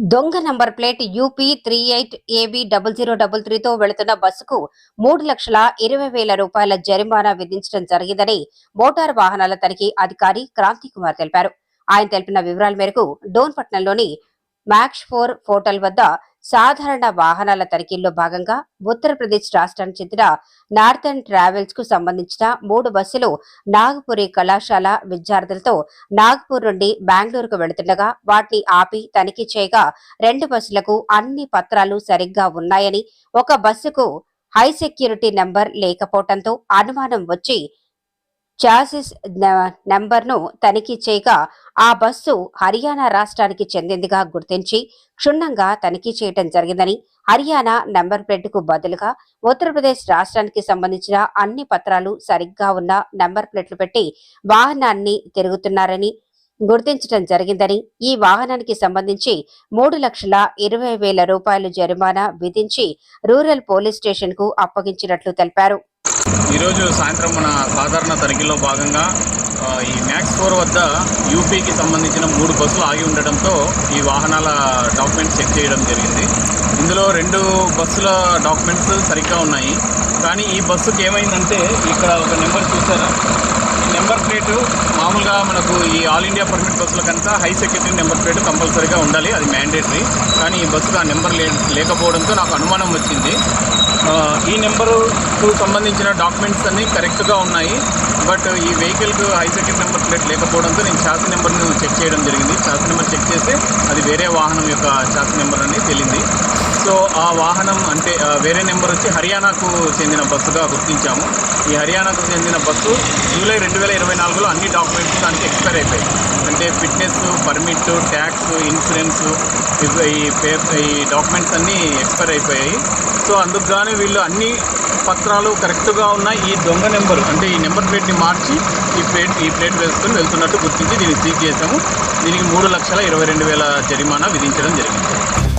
దొంగ number plate UP three eight AB double zero double త్రీతో వెళుతున్న బస్సుకు మూడు లక్షల ఇరవై వేల రూపాయల జరిమానా విధించడం జరిగిందని మోటారు వాహనాల తనిఖీ అధికారి క్రాంతి కుమార్ తెలిపారు. ఆయన తెలిపిన వివరాల మేరకు డోన్పట్నంలోని మ్యాక్స్ ఫోర్ పోర్టల్ వద్ద సాధారణ వాహనాల తనిఖీల్లో భాగంగా ఉత్తరప్రదేశ్ రాష్ట్రానికి చెందిన నార్థన్ ట్రావెల్స్కు సంబంధించిన మూడు బస్సులు నాగపురి కళాశాల విద్యార్థులతో నాగ్పూర్ నుండి బెంగళూరుకు వెళుతుండగా వాటిని ఆపి తనిఖీ చేయగా రెండు బస్సులకు అన్ని పత్రాలు సరిగ్గా ఉన్నాయని ఒక బస్సుకు హై సెక్యూరిటీ నెంబర్ లేకపోవడంతో అనుమానం వచ్చి చాసిస్ నెంబర్ను తనిఖీ చేయగా ఆ బస్సు హర్యానా రాష్ట్రానికి చెందిందిగా గుర్తించి క్షుణ్ణంగా తనిఖీ చేయటం జరిగిందని హర్యానా నెంబర్ ప్లేట్కు బదులుగా ఉత్తరప్రదేశ్ రాష్ట్రానికి సంబంధించిన అన్ని పత్రాలు సరిగ్గా ఉన్న నెంబర్ ప్లేట్లు పెట్టి వాహనాన్ని తిరుగుతున్నారని గుర్తించడం జరిగిందని ఈ వాహనానికి సంబంధించి మూడు లక్షల ఇరవై వేల రూపాయలు జరిమానా విధించి రూరల్ పోలీస్ స్టేషన్కు అప్పగించినట్లు తెలిపారు. ఈరోజు సాయంత్రం మన సాధారణ తనిఖీలో భాగంగా ఈ మ్యాక్స్ ఫోర్ వద్ద యూపీకి సంబంధించిన మూడు బస్సులు ఆగి ఉండడంతో ఈ వాహనాల డాక్యుమెంట్స్ చెక్ చేయడం జరిగింది. ఇందులో రెండు బస్సుల డాక్యుమెంట్స్ సరిగ్గా ఉన్నాయి. కానీ ఈ బస్సుకి ఏమైందంటే ఇక్కడ ఒక నెంబర్ చూసారా? ఈ నెంబర్ ప్లేటు మామూలుగా మనకు ఈ ఆల్ ఇండియా పర్మిట్ బస్సుల కనుక హై సెక్యూరిటీ నెంబర్ ప్లేట్ కంపల్సరీగా ఉండాలి అది మ్యాండేటరీ. కానీ ఈ బస్సుకు ఆ నెంబర్ లే లేకపోవడంతో నాకు అనుమానం వచ్చింది. ఈ నెంబరుకు సంబంధించిన డాక్యుమెంట్స్ అన్నీ కరెక్ట్గా ఉన్నాయి. బట్ ఈ వెహికల్కు హై నెంబర్ ప్లేట్ లేకపోవడంతో నేను చాసి నెంబర్ను చెక్ చేయడం జరిగింది. చాసి నెంబర్ చెక్ చేస్తే అది వేరే వాహనం యొక్క చాసి నెంబర్ అని తేలింది. సో ఆ వాహనం అంటే వేరే నెంబర్ వచ్చి హర్యానాకు చెందిన బస్సుగా గుర్తించాము. ఈ హర్యానాకు చెందిన బస్సు జూలై రెండు వేల ఇరవై నాలుగులో అన్ని డాక్యుమెంట్స్ దానికి ఎక్స్పైర్ అయిపోయాయి. అంటే ఫిట్నెస్ పర్మిట్ ట్యాక్స్ ఇన్సూరెన్స్ ఇవి- ఈ పేపర్ ఈ డాక్యుమెంట్స్ అన్నీ ఎక్స్పైర్ అయిపోయాయి. సో అందుకు గాను వీళ్ళు అన్ని పత్రాలు కరెక్ట్గా ఉన్న ఈ దొంగ నెంబర్ అంటే ఈ నెంబర్ ప్లేట్ని మార్చి ఈ ప్లేట్ ఈ ప్లేట్ వేసుకొని వెళ్తున్నట్టు గుర్తించి దీన్ని సీజ్ చేశాము. దీనికి మూడు లక్షల ఇరవై రెండు వేల జరిమానా విధించడం జరిగింది.